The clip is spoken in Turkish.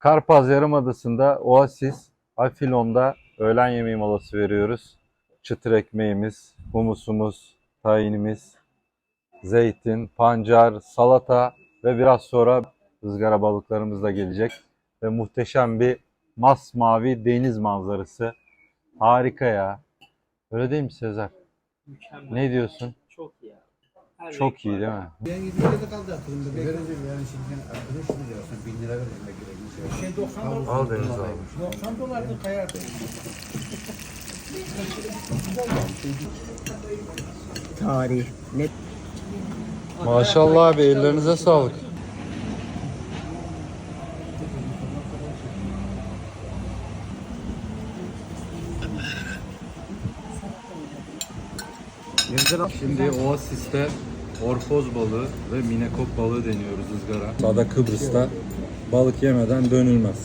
Karpaz Yarımadası'nda Oasis Afilon'da öğlen yemeği molası veriyoruz. Çıtır ekmeğimiz, humusumuz, tayinimiz, zeytin, pancar, salata ve biraz sonra ızgara balıklarımız da gelecek. Ve muhteşem bir masmavi deniz manzarası. Harika ya. Öyle değil mi Sezer? Mükemmel. Ne diyorsun? Çok iyi abi. Her Çok iyi değil mi? Ben gidiyor da kaldı aklımda. Verecek yani şimdi arkadaş mı diyorsun? Bin lira vermek gerekmiş. Şey 90 dolar. Al Deniz abi. 90 dolardı kayar. Tarih. Net. Maşallah abi ellerinize sağlık. Şimdi Oasis'te orfoz balığı ve minekop balığı deniyoruz ızgara. Sada Kıbrıs'ta balık yemeden dönülmez.